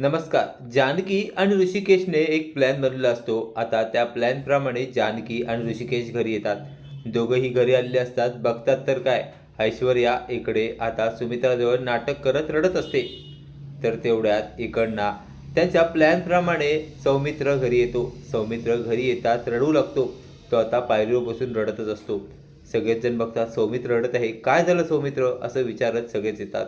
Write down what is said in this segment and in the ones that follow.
नमस्कार जानकी आणि ऋषिकेशने एक प्लॅन बनलेला असतो. आता त्या प्लॅनप्रमाणे जानकी आणि ऋषिकेश घरी येतात. दोघंही घरी आलेले असतात. बघतात तर काय? ऐश्वर्या इकडे आता सुमित्राजवळ नाटक करत रडत असते. तर तेवढ्यात इकडनं त्यांच्या प्लॅनप्रमाणे सौमित्र घरी येतो. सौमित्र घरी येतात रडू लागतो. तो आता पायरीवर बसून रडतच असतो. सगळेच जण बघतात सौमित्र रडत आहे. काय झालं सौमित्र? असं विचारत सगळेच येतात.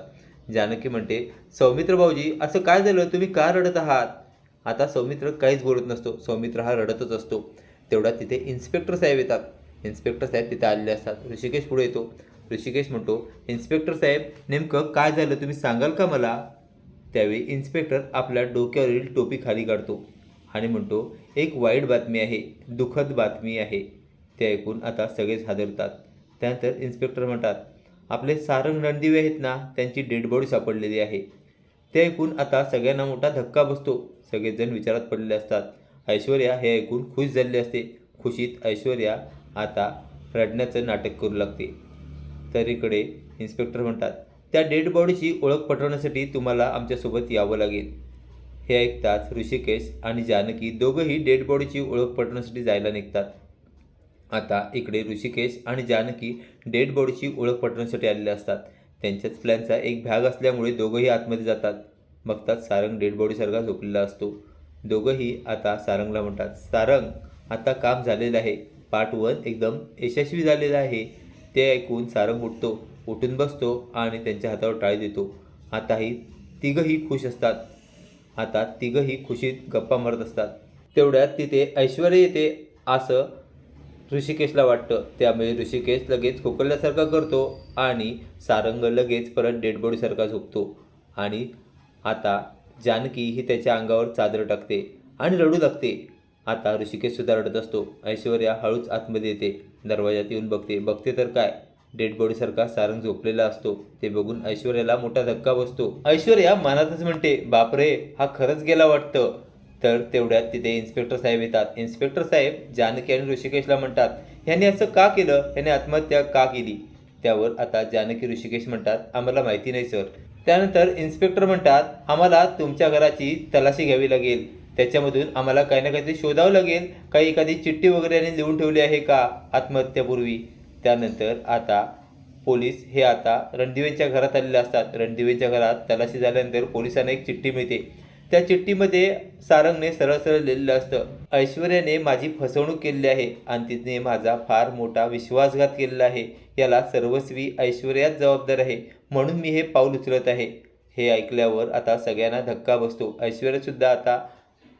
जानकी म्हणते सौमित्र भाऊजी असं काय झालं? तुम्ही का रडत आहात? आता सौमित्र काहीच बोलत नसतो. सौमित्र हा रडतच असतो. तेवढा तिथे इन्स्पेक्टर साहेब येतात. इन्स्पेक्टर साहेब तिथे आलेले असतात. ऋषिकेश पुढे येतो. ऋषिकेश म्हणतो इन्स्पेक्टर साहेब नेमकं काय झालं? तुम्ही सांगाल का मला? त्यावेळी इन्स्पेक्टर आपल्या डोक्यावरील टोपी खाली काढतो आणि म्हणतो एक वाईट बातमी आहे. दुःखद बातमी आहे. ते ऐकून आता सगळेच हादरतात. त्यानंतर इन्स्पेक्टर म्हणतात आपले सारंग रणदिवे आहेत ना त्यांची डेड बॉडी सापडलेली आहे. ते ऐकून आता सगळ्यांना मोठा धक्का बसतो. सगळेजण विचारात पडलेले असतात. ऐश्वर्या हे ऐकून खुश झालेली असते. खुशीत ऐश्वर्या आता रडण्याचं नाटक करू लागते. तर इकडे इन्स्पेक्टर म्हणतात त्या डेड बॉडीची ओळख पटवण्यासाठी तुम्हाला आमच्यासोबत यावं लागेल. हे ऐकताच ऋषिकेश आणि जानकी दोघंही डेड बॉडीची ओळख पटवण्यासाठी जायला निघतात. आता इकडे ऋषिकेश आणि जानकी डेड बॉडीची ओळख पटवण्यासाठी आलेले असतात. त्यांच्याच प्लॅनचा एक भाग असल्यामुळे दोघंही आतमध्ये जातात. बघतात सारंग डेड बॉडीसारखा झोपलेला असतो. दोघंही आता सारंगला म्हणतात सारंग आता काम झालेलं आहे. पार्ट वन एकदम यशस्वी झालेलं आहे. ते ऐकून सारंग उठतो उठून बसतो आणि त्यांच्या हातावर टाळी देतो. आताही तिघंही खुश असतात. आता तिघंही खुशीत गप्पा मारत असतात. तेवढ्यात तिथे ऐश्वर्य येते असं ऋषिकेशला वाटतं. त्यामुळे ऋषिकेश लगेच खोकल्यासारखा करतो आणि सारंग लगेच परत डेडबॉडीसारखा झोपतो. आणि आता जानकी ही त्याच्या अंगावर चादर टाकते आणि रडू लागते. आता ऋषिकेश सुद्धा रडत असतो. ऐश्वर्या हळूच आतमध्ये येते. दरवाजात येऊन बघते. बघते तर काय? डेड बॉडीसारखा सारंग झोपलेला असतो. ते बघून ऐश्वर्याला मोठा धक्का बसतो. ऐश्वर्या मनातच म्हणते बापरे हा खरंच गेला वाटतं. तर तेवढ्यात तिथे इन्स्पेक्टर साहेब येतात. इन्स्पेक्टर साहेब जानकी आणि ऋषिकेशला म्हणतात ह्याने असं का केलं? ह्याने आत्महत्या का केली? त्यावर आता जानकी ऋषिकेश म्हणतात आम्हाला माहिती नाही सर. त्यानंतर इन्स्पेक्टर म्हणतात आम्हाला तुमच्या घराची तलाशी घ्यावी लागेल. त्याच्यामधून आम्हाला काही ना काहीतरी शोधावं लागेल. काही एखादी चिठ्ठी वगैरे यांनी लिहून ठेवली आहे का आत्महत्यापूर्वी? त्यानंतर आता पोलीस हे आता रणदिवेंच्या घरात आलेले असतात. रणदिवेंच्या घरात तलाशी झाल्यानंतर पोलिसांना एक चिठ्ठी मिळते. त्या चिठ्ठीमध्ये सारंगने सरळ सरळ लिहिलेलं असतं ऐश्वर्याने माझी फसवणूक केलेली आहे आणि तिने माझा फार मोठा विश्वासघात केलेला आहे. याला सर्वस्वी ऐश्वर्याच जबाबदार आहे. म्हणून मी हे पाऊल उचलत आहे. हे ऐकल्यावर आता सगळ्यांना धक्का बसतो. ऐश्वर्यासुद्धा आता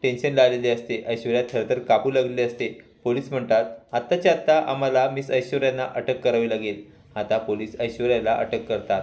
टेन्शन लागलेली असते. ऐश्वर्या थरथर कापू लागलेली असते. पोलीस म्हणतात आत्ताच्या आत्ता आम्हाला मिस ऐश्वर्यांना अटक करावी लागेल. आता पोलीस ऐश्वर्याला अटक करतात.